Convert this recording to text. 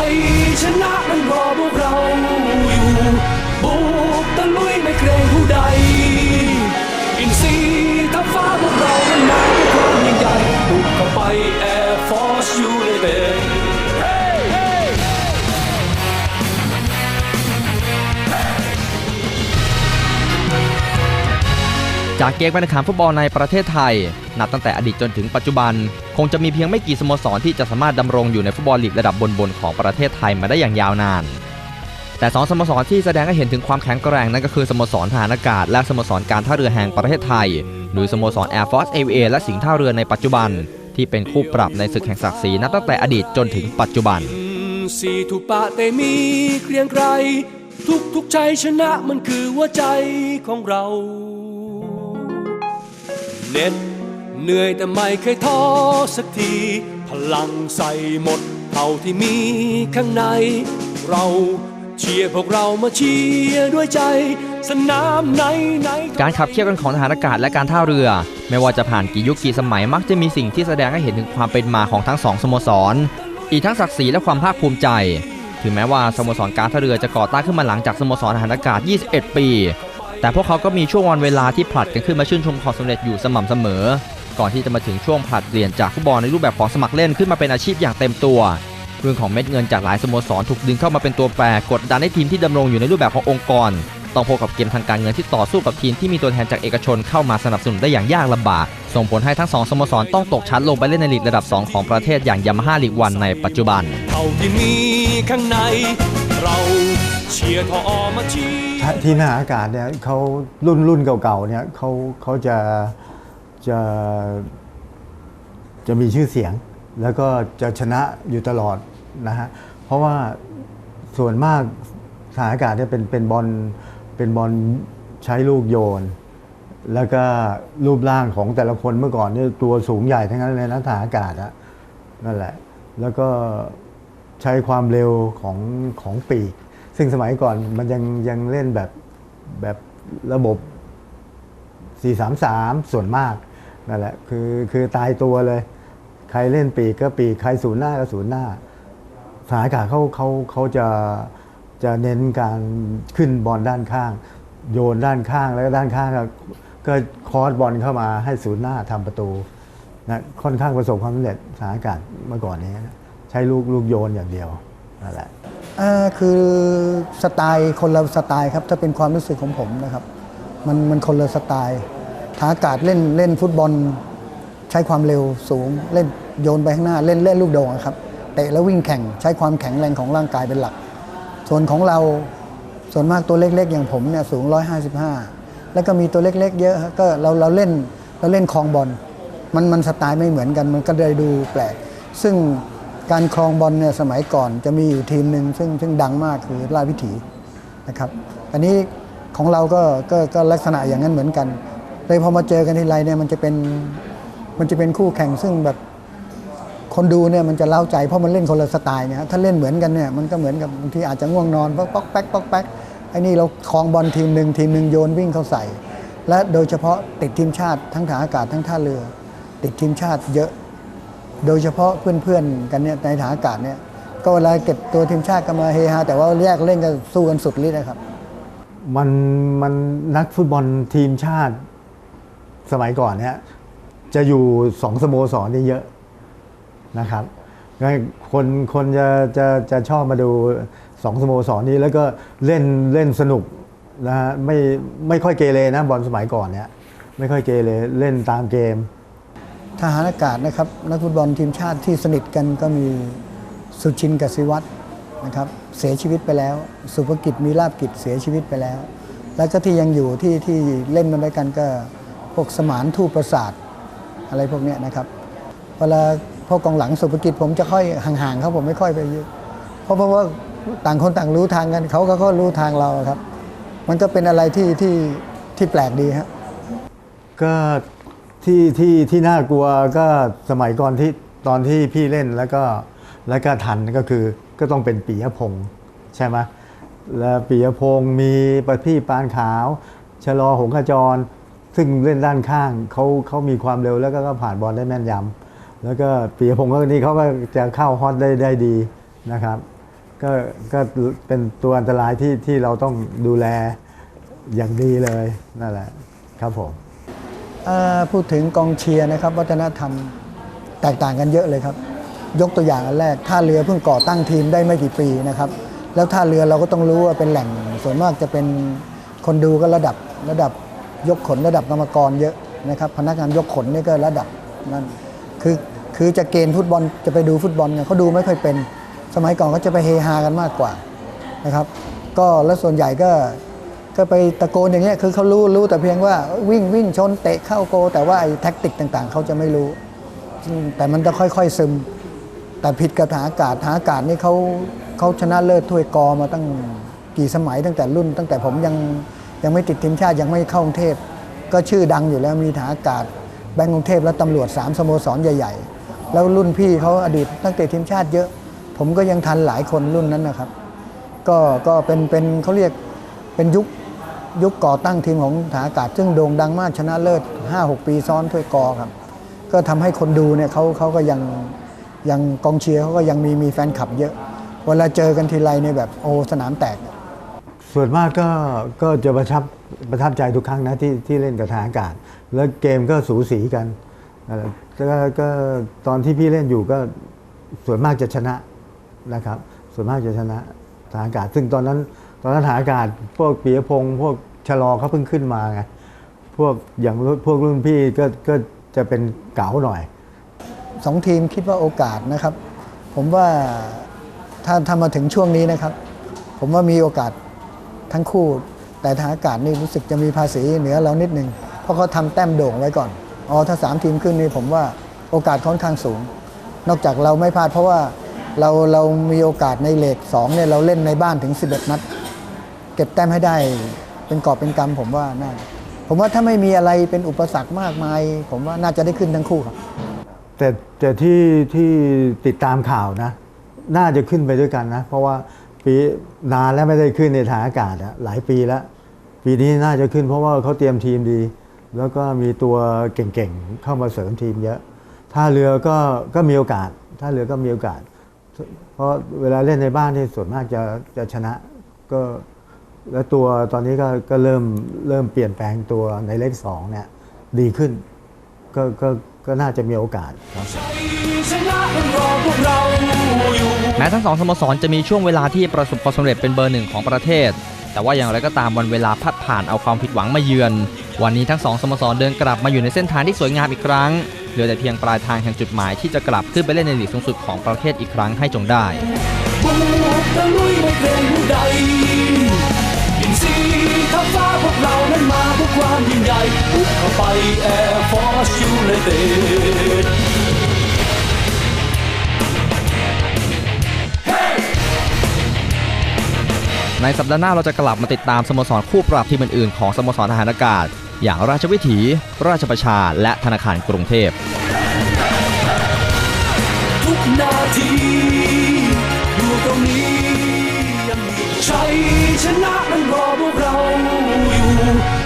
ชัยชนะมันรอพวกเราอยู่บุกตะลุยไม่เกรงผู้ใด อินซีทัพฟ้าพวกเรานั้นมาด้วยความยิ่งใหญ่บุกเข้าไป Air Force United จากเกมการแข่งขันฟุตบอลในประเทศไทย นับตั้งแต่อดีตจนถึงปัจจุบัน คงจะมีเพียงไม่กี่สโมสรที่จะสามารถดำรงอยู่ในฟุตบอลลีกระดับบนๆของประเทศไทยมาได้อย่างยาวนาน แต่สองสโมสรที่แสดงให้เห็นถึงความแข็งแกร่งนั่นก็คือสโมสรทหารอากาศ และสโมสรการท่าเรือแห่งประเทศไทย หรือสโมสร Air Force AVA และสิงห์ท่าเรือในปัจจุบัน ที่เป็นคู่ปรับในศึกแห่งศักดิ์ศรีนับตั้งแต่อดีตจนถึงปัจจุบันสีทุปะเตมีเกรียงไกรทุกทุกๆชัยชนะมันคือหัวใจของเราเน็ด เหนื่อยแต่ไม่เคยท้อสักที พลังใส่หมดเท่าที่มีข้างใน เราเชียร์พวกเรามาเชียร์ด้วยใจ สนามไหนไหนการขับเคี่ยวกันของทหารอากาศและการท่าเรือ ไม่ว่าจะผ่านกี่ยุคกี่สมัยมักจะมีสิ่งที่แสดงให้เห็นถึงความเป็นมาของทั้งสองสโมสร อีกทั้งศักดิ์ศรีและความภาคภูมิใจ ถึงแม้ว่าสโมสรการท่าเรือจะก่อตั้งขึ้นมาหลังจากสโมสรทหารอากาศ 21 ปี แต่พวกเขาก็มีช่วงวันเวลาที่ผลัดกันขึ้นมาชื่นชมความสำเร็จอยู่สม่ำเสมอ ก่อนที่จะมาถึงช่วงผลัดเปลี่ยนจากฟุตบอลในรูปแบบของสมัครเล่นขึ้นมาเป็นอาชีพอย่างเต็มตัว เรื่องของเม็ดเงินจากหลายสโมสรถูกดึงเข้ามาเป็นตัวแปรกดดันให้ทีมที่ดำรงอยู่ในรูปแบบขององค์กร ต้องพบกับเกมทางการเงินที่ต่อสู้กับทีมที่มีตัวแทนจากเอกชนเข้ามาสนับสนุนได้อย่างยากลำบาก ส่งผลให้ทั้งสองสโมสรต้องตกชั้นลงไปเล่นในลีกระดับ 2 ของประเทศอย่างยามาฮ่าลีกวันในปัจจุบันเท่าที่มีข้างในเราเชียร์ทออมาเชียร์ทีมทหารอากาศเนี่ยเขารุ่นรุ่นเก่าๆเนี่ยเขาเขาจะ จะจะมีชื่อเสียง แล้วก็จะชนะอยู่ตลอดนะฮะเพราะว่าส่วนมากทหารอากาศเนี่ยเป็นเป็นบอลเป็นบอลใช้ลูกโยน แล้วก็รูปร่างของแต่ละคนเมื่อก่อนเนี่ยตัวสูงใหญ่ทั้งนั้นเลยนะทหารอากาศอะนั่นแหละ แล้วก็ใช้ความเร็วของของปีก ซึ่งสมัยก่อนมันยังยังเล่นแบบแบบระบบ 433 ส่วนมาก นั่นแหละคือคือตายตัวเลย ใครเล่นปีกก็ปีกใครศูนย์หน้าก็ศูนย์หน้าสานการเขาเขาเขาจะจะเน้นการขึ้นบอลด้านข้าง โยนด้านข้างแล้วด้านข้างก็ก็คอร์สบอลเข้ามาให้ศูนย์หน้าทำประตูนะค่อนข้างประสบความสำเร็จสถานการณ์เมื่อก่อนนี้นะใช้ลูกลูกโยนอย่างเดียวนั่นแหละคือสไตล์คนละสไตล์ครับถ้าเป็นความรู้สึกของผมนะครับ มันมันคนละสไตล์ ทาอากาศเล่นเล่นฟุตบอล ใช้ความเร็วสูง เล่นโยนไปข้างหน้า เล่นเล่นลูกโด่งครับเตะแล้ววิ่งแข่งใช้ความแข็งแรงของร่างกายเป็นหลัก ส่วนของเราส่วนมากตัวเล็กๆ อย่างผมเนี่ยสูง 155 แล้วก็มีตัวเล็กๆ เยอะฮะก็เราเราเล่นเราเล่นคลองบอลมันมันสไตล์ไม่เหมือนกันมันก็เลยดูแปลก ซึ่งการคลองบอลเนี่ยสมัยก่อนจะมีอยู่ทีมหนึ่งซึ่งซึ่งดังมากคือราชวิถีนะครับ อันนี้ของเราก็ก็ก็ลักษณะอย่างนั้นเหมือนกัน เลยพอมาเจอกันทีไรเนี่ยมันจะเป็นมันจะเป็นคู่แข่งซึ่งแบบคนดูเนี่ยมันจะเล่าใจเพราะมันเล่นคนละสไตล์เนี่ยถ้าเล่นเหมือนกันเนี่ยมันก็เหมือนกับบางทีอาจจะง่วงนอนป๊อกป๊อกแป๊กป๊อกแป๊กไอ้นี่เราคลองบอลทีมหนึ่งทีมหนึ่งโยนวิ่งเข้าใส่ และโดยเฉพาะติดทีมชาติทั้งทารอากาศทั้งท่าเรือ ติดทีมชาติเยอะ โดยเฉพาะเพื่อนๆกันเนี่ยในฐานอากาศเนี่ยก็เวลาเก็บตัวทีมชาติก็มาเฮฮาแต่ว่าแยกเล่นกันสู้กันสุดฤทธิ์นะครับ มันมันนักฟุตบอลทีมชาติ สมัยก่อนเนี่ยจะอยู่สองสโมสรนี่เยอะนะครับงั้นคนคนจะจะจะชอบมาดูสองสโมสรนี้แล้วก็เล่นเล่นสนุกนะฮะไม่ไม่ค่อยเกเรนะบอลสมัยก่อนเนี่ยไม่ค่อยเกเรเล่นตามเกม ทหารอากาศนะครับนักฟุตบอลทีมชาติที่สนิทกันก็มีสุชินกสิวัตรนะครับเสียชีวิตไปแล้ว สุภกิจมีลาบกิจเสียชีวิตไปแล้ว แล้วก็ที่ยังอยู่ที่ที่เล่นมาด้วยกันก็ วกสมานทูประสาทอะไรพวกเนี้ยนะครับ เวลาพวกกองหลังสุภกิจผมจะค่อยห่างๆเขาผมไม่ค่อยไปเยอะเพราะเพราะว่าต่างคนต่างรู้ทางกันเขาก็ก็รู้ทางเราครับ มันก็เป็นอะไรที่ที่ที่แปลกดีครับก็ที่ที่ที่น่ากลัวก็สมัยก่อนที่ตอนที่พี่เล่นแล้วก็แล้วก็ทันก็คือก็ต้องเป็นปียพงษ์ใช่ไหมแล้วปียพงษ์มีประพี่ปานขาวชะลอหงขจร ซึ่งเล่นด้านข้างเขาเขามีความเร็วแล้วก็ผ่านบอลได้แม่นยำแล้วก็ปียพงษ์ก็นี่เขาก็จะเข้าฮอตได้ได้ดีนะครับก็ก็เป็นตัวอันตรายที่ที่เราต้องดูแลอย่างดีเลยนั่นแหละครับผมอ่าพูดถึงกองเชียร์นะครับ วัฒนธรรมแตกต่างกันเยอะเลยครับ ยกตัวอย่างอันแรกท่าเรือเพิ่งก่อตั้งทีมได้ไม่กี่ปีนะครับ แล้วท่าเรือเราก็ต้องรู้ว่าเป็นแหล่งส่วนมากจะเป็นคนดูก็ระดับระดับ ยกขนระดับกรรมกรเยอะนะครับพนักงานยกขนนี่ก็ระดับนั้นคือคือจะเกณฑ์ฟุตบอลจะไปดูฟุตบอลเนี่ยเขาดูไม่ค่อยเป็น สมัยก่อนเขาจะไปเฮฮากันมากกว่านะครับ ก็แล้วส่วนใหญ่ก็ก็ไปตะโกนอย่างเงี้ยคือเขารู้รู้แต่เพียงว่าวิ่งวิ่งชนเตะเข้าโก แต่ว่าไอ้แท็กติกต่างๆเขาจะไม่รู้ แต่มันจะค่อยๆซึม แต่ผิดกับทหาอากาศทหาอากาศนี่เขาเขาชนะเลิศถ้วยกอมาตั้งกี่สมัยตั้งแต่รุ่น ตั้งแต่ผมยัง ยังไม่ติดทีมชาติยังไม่เข้ากรุงเทพ ก็ชื่อดังอยู่แล้วมีทหารอากาศ แบงก์กรุงเทพและตำรวจสามสโมสรใหญ่ ๆ แล้วรุ่นพี่เขาอดีตตั้งแต่ทีมชาติเยอะ ผมก็ยังทันหลายคนรุ่นนั้นนะครับ ก็ก็เป็นเป็นเขาเรียกเป็นยุคยุคก่อตั้งทีมของฐานอากาศ ซึ่งโด่งดังมากชนะเลิศ 5-6 ปีซ้อนถ้วยกอครับ ก็ทำให้คนดูเนี่ยเขาเขาก็ยังยังกองเชียร์เขาก็ยังมีมีแฟนคลับเยอะ เวลาเจอกันทีไรเนี่ยแบบโอ้สนามแตก ส่วนมากก็ก็จะประทับประทับใจทุกครั้งนะที่ที่เล่นกับทารอากาศ แล้วเกมก็สูสีกันก็ก็ตอนที่พี่เล่นอยู่ก็ส่วนมากจะชนะนะครับ ส่วนมากจะชนะทารอากาศ ซึ่งตอนนั้นตอนนั้นทารอากาศ พวกปียพงศ์พวกชะลอเขาเพิ่งขึ้นมาไงพวกอย่างพวกรุ่นพี่ก็ก็จะเป็นเก๋าหน่อยสองทีมคิดว่าโอกาสนะครับ ผมว่าถ้าถ้ามาถึงช่วงนี้นะครับ ผมว่ามีโอกาส ทั้งคู่ แต่ทางอากาศนี่รู้สึกจะมีภาษีเหนือเรานิดนึง เพราะเขาทำแต้มโด่งไว้ก่อน อ๋อ ถ้าสามทีมขึ้นนี่ผมว่าโอกาสค่อนข้างสูง นอกจากเราไม่พลาดเพราะว่าเราเรามีโอกาสในเลทสองเนี่ยเราเล่นในบ้านถึง 11 นัด เก็บแต้มให้ได้เป็นกอบเป็นกำผมว่าน่าผมว่าถ้าไม่มีอะไรเป็นอุปสรรคมากมาย ผมว่าน่าจะได้ขึ้นทั้งคู่ครับ แต่แต่ที่ที่ติดตามข่าวนะ น่าจะขึ้นไปด้วยกันนะ เพราะว่า ปีนานแล้วไม่ได้ขึ้นในฐานอากาศอะหลายปีแล้ว ปีนี้น่าจะขึ้นเพราะว่าเขาเตรียมทีมดี แล้วก็มีตัวเก่งๆเข้ามาเสริมทีมเยอะท่าเรือก็ก็มีโอกาสท่าเรือก็มีโอกาส เพราะเวลาเล่นในบ้านที่ส่วนมากจะจะชนะก็แล้วตัวตอนนี้ก็ก็เริ่มเริ่มเปลี่ยนแปลงตัวในเลขสองเนี่ยดีขึ้นก็ก็ก็น่าจะมีโอกาสครับ แม้ทั้งสองสโมสรจะมีช่วงเวลาที่ประสบความสำเร็จเป็นเบอร์หนึ่งของประเทศ แต่ว่าอย่างไรก็ตามวันเวลาพัดผ่านเอาความผิดหวังมาเยือน วันนี้ทั้งสองสโมสรเดินกลับมาอยู่ในเส้นทางที่สวยงามอีกครั้ง เหลือแต่เพียงปลายทางแห่งจุดหมายที่จะกลับขึ้นไปเล่นในลีกสูงสุดของประเทศอีกครั้งให้จงได้ ในสัปดาห์หน้าเราจะกลับมาติดตามสโมสรคู่ปรับทีมอื่นๆของสโมสรทหารอากาศ อย่างราชวิถี ราชประชา และธนาคารกรุงเทพทุกนาทีอยู่ตรงนี้ยังมีชัยชนะมันรอพวกเราอยู่